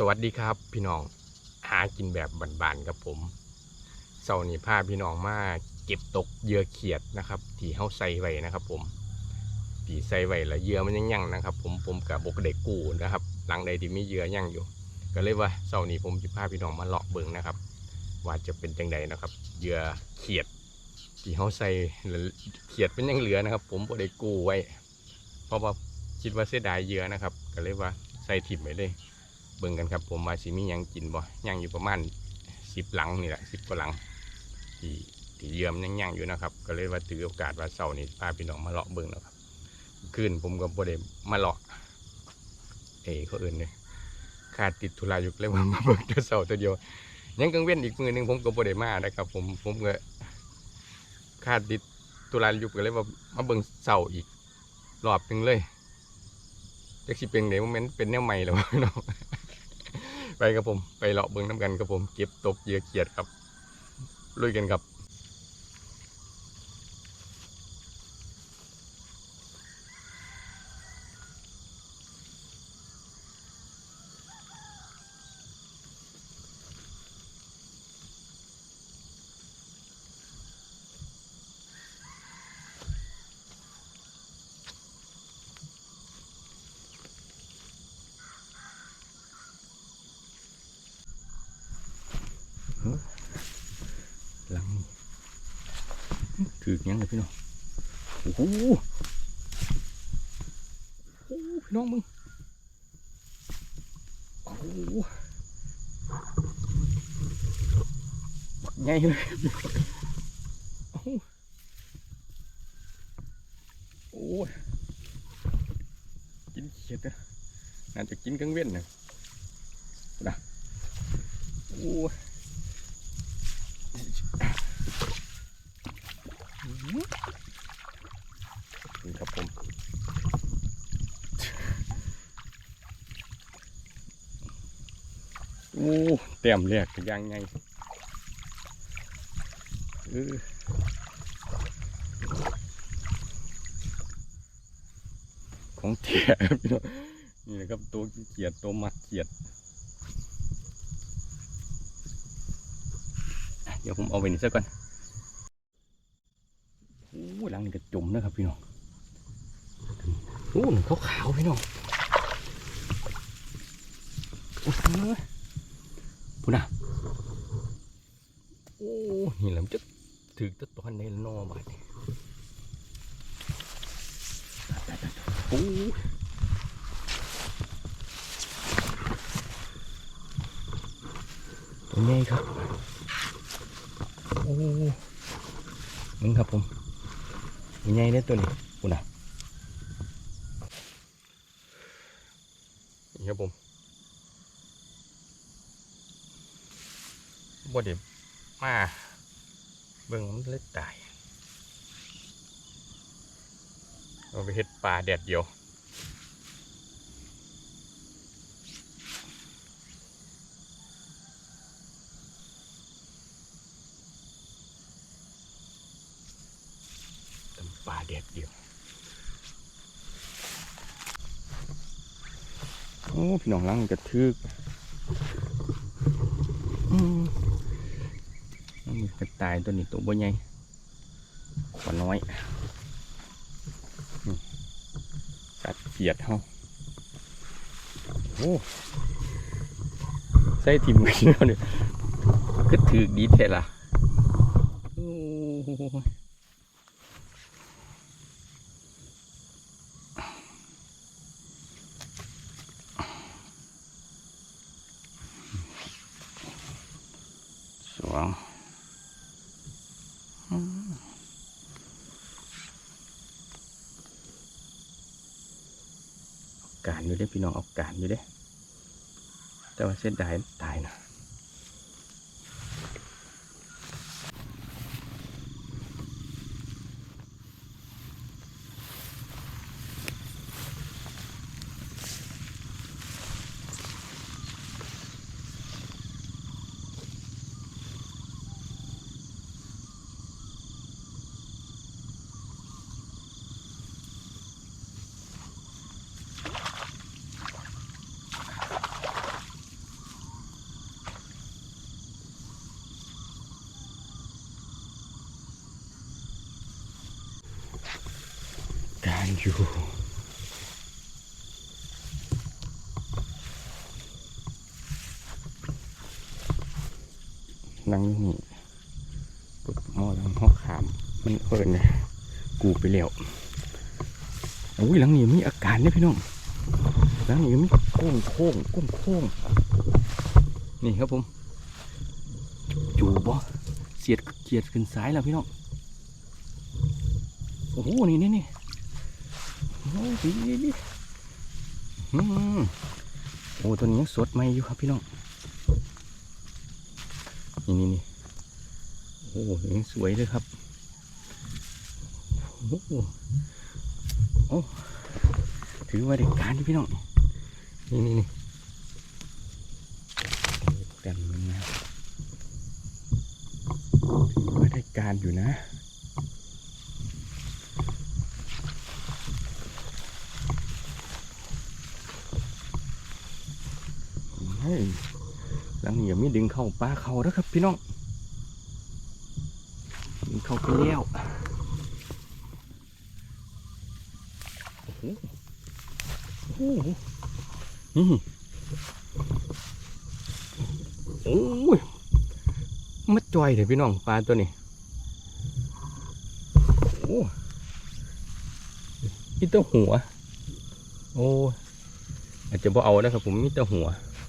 สวัสดีครับพี่น้องหากินแบบบานๆกับผมเสาร์นี้พาพี่น้องมาเก็บตกเยื่อเขียดนะครับที่เฮาใส่ไว้นะครับ ผมที่ใส่ไว้แล้วเยื่อมันยังยั่งนะครับ ผมผมกับบกเด็กกูนะครับ หลังใดที่มีเยื่อยั่งอยู่ ก็เลยว่าเสาร์นี้ผมจะพาพี่น้องมาเลาะเบิ่งนะครับ ว่าจะเป็นจังใดนะครับเยื่อเขียดที่เฮาใส่แล้วเขียดเป็นยังเหลือนะครับ ผมบกเด็กกูไว้ เพราะว่าคิดว่าเสียดายเยื่อนะครับ ก็เลยว่าใส่ถิ่มไว้เลย เบิ่งกันครับ ผมว่าสิมีหยังกินบ่ย่างอยู่ประมาณสิบหลังนี่แหละสิบกว่าหลังที่ที่เยื่อมยังย่างอยู่นะครับ ก็เลยว่าถือโอกาสว่าเสาร์นี้พาพี่น้องมาเลาะเบิ่งนะครับคืนผมก็บ่ได้มาเลาะเอ้เขาอื่นเลยขาดติดธุระอยู่เลยว่ามาเบิ่งแต่เสาร์ตัวเดียว ยังกังเว้นอีกมือหนึ่งผมก็บ่ได้มานะครับ ผมผมก็ขาดติดธุระอยู่ก็เลยว่ามาเบิ่งเสาร์อีกรอบหนึ่งเลยจักสิเป็นเดี๋ยวมันเป็นแนวใหม่แล้ววะพี่น้อง ไปครับผม ไปเลาะเบิ้งน้ำกันครับผม เก็บตกเหยื่อเขียดครับลุยกันครับ ถือยังเลยพี่น้องโอ้โหพี่น้องมึงโอ้โหบักใหญ่เลยโอ้โหโอ้ยกินเขียดนะน่าจะกินกังเว้นนะนะโอ้ย นี่ครับผมโอ้ เต็มแรกก็ยังไงอของเถี่ยพี่น้องนี่นะครับตัวเกียดตัวมัดเกียดเดี๋ยวผมเอาไปนี่ซะก่อนโอ้หลังนี่ก็จมนะครับพี่น้องโอ้หนึ่งขาวๆพี่น้องโอ้ย พูน่ะโอ้นี่แหละมันจะถือตะตอนในนอบาดโอ้ยตัวใหญ่ครับ โอ้มึงครับผมยังไงเนี่ยตัวนี้คุณอะนี่ครับผม บ่เด็มาเบิ่งมันเลยตายเอาไปเฮ็ดปลาแดดเดียวปลาแดดเดียวโอ้พี่น้องลังกระทึกอืมมันมี กระต่ายตัวนี้ตัวบ่ใหญ่กว่าน้อยกัดเขียดเขาโอ้ใส่ทิมกันแล้วเนี่ยก็ถือดีแท้ล่ะโอ้ สวงอืมเอา การอยู่เด้พี่น้องเอาการอยู่เด้แต่ว่าเส้นดายตายนะ อยู่ นั่งนี่ปุ๊บหม้อลังห้อขาม มันเอิญเลยกูไปแล้วโอ้ยหลังนี้มีอาการเนี่ยพี่น้องหลังนี้มีโค้งโค้งโค้งโค้งนี่ครับผมจูบ่เสียดเกียดขึ้นซ้ายแล้วพี่น้อง โอ้โห นี่นี่นี่ โอ้ดีดีดีอืมโอ้ตัวนี้ยังสดใหม่อยู่ครับพี่น้อง นี่นี่นี่โอ้ยังสวยเลยครับ โอ้โอ้ถือว่าได้การที่พี่น้อง นี่นี่นี่กันมันนะครับถือว่าได้การอยู่นะ ยหลังนี้ยังม่ดึงเข้าปลาเขาแล้วครับ พี่น้องดึงเข้าไปแล้วโอ้โหโอ้โหนี่โอ้ยมัดจอยเถอะพี่น้องปลาตัวนี้โอ้มีแตัวหัว โอ้อาจจะบ่เอานะครับผมมีแต่หัว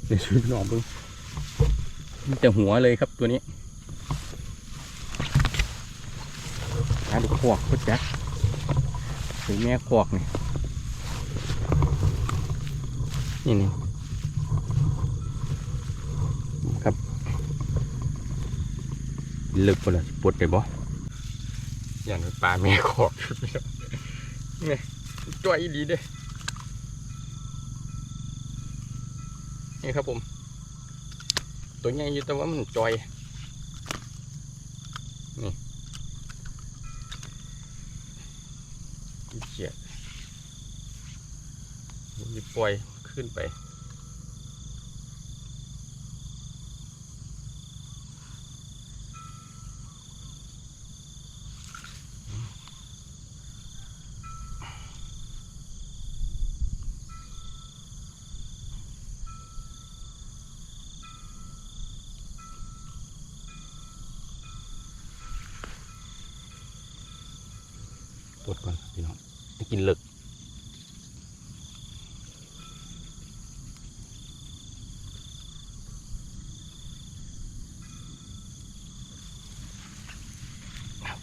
เดี๋ยวช่วยพี่น้องเพิ่งมีแต่หัวเลยครับตัวนี้หาดูขวกก็จักถึงแม่ขวกนี่นี่นี่ครับลึกไปเลยปวดไปบ่อย่างปลาแม่ขวกพี่น้องนี่จ้อยดีเด้ นี่ครับผม ตัวใหญ่อยู่แต่ว่ามันจอย นี่เขียมีปล่อยขึ้นไป ดก่อนพี่น้องจะกินเหลึก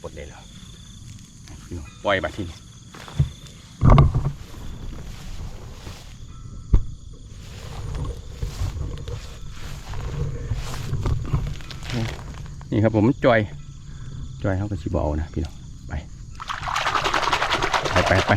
ปวดเลยแล้วพี่น้องปล่อยมาที่นี่นี่ครับผมจอยจอยเขาก็ชิบเอานะพี่น้องไป ไปไป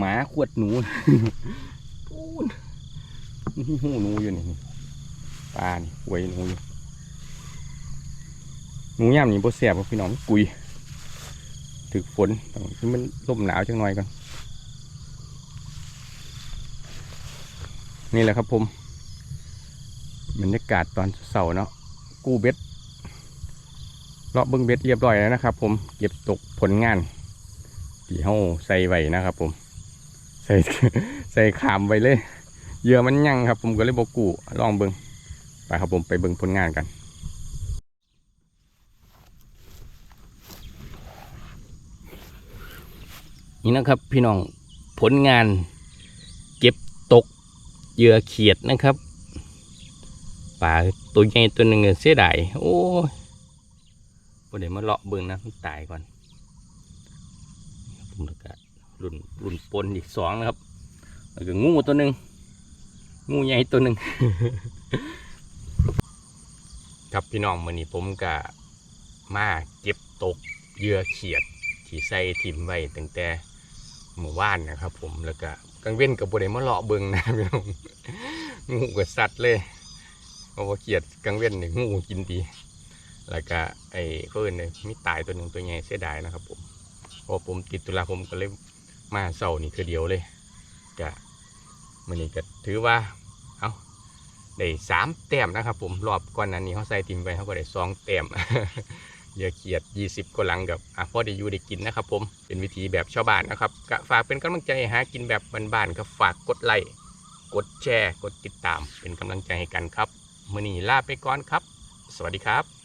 หมาขวดหนูปูนนี่หูหนูอยู่นี่ปลานี่หวยหนูอยู่หนูย่ามนี่บ่เสียบพี่น้องกุยถึกฝนที่มันลมหนาวจังหน่อยก่อนนี่แหละครับผมบรรยากาศตอนเสาร์เนาะกู้เบ็ดเลาะเบิ้งเบ็ดเรียบร้อยแล้วนะครับ ผมเก็บตกผลงานที่เฮาใส่ไว้นะครับผม ส่ใส่ขามไว้เลยเหยื่อมันยังครับ ผมก็เลยบอกูลองเบิงไปครับผมไปเบิงผลงานกันนี่นะครับพี่น้องผลงานเก็บตกเหยื่อเขียดนะครับปลาตัวใหญ่ตัวหนึ่งเสียดายโอ้ยบ่ได้มาเลาะเบิ่งนะมันตายก่อนผมแล้วก็ รุ่นรุ่นปนอีกสองนะครับแล้วก็งูตัวหนึ่งงูใหญ่ตัวหนึ่งครับพี่น้องมื้อนี้ผมก็มาเก็บตกเหยื่อเขียดที่ใส่ถิ่มไว้ตั้งแต่เมื่อวานนะครับ ผมแล้วก็กลางเว้นกับบ่ได้มาเลาะเบิงนะพี่น้องงูกับสัตว์เลยเพราะว่าเขียดกลางเว้นนี่งูกินดีแล้วก็ไอ้เพื่อนเนี่ยมีตายตัวหนึ่งตัวใหญ่เสียดายนะครับผมเพอผมติดตุลาผมก็เลย มาเสาร์นี่คือเดียวเลยก็มันนี่ก็ถือว่าเอาได้สามแต้มนะครับ ผมรอบก่อนนั้นนี้เขาใส่ทีมไปเขาก็ได้สองแต้มเหยอะเขียด 20ก็หลังกับอะพอได้อยู่ได้กินนะครับ ผมเป็นวิธีแบบชาวบ้านนะครับก็ฝากเป็นกำลังใจให้หากินแบบบ้านๆก็ฝากกดไลค์กดแชร์ กดติดตาม เป็นกำลังใจให้กันครับมื่อนี้ลาไปก่อนครับ สวัสดีครับ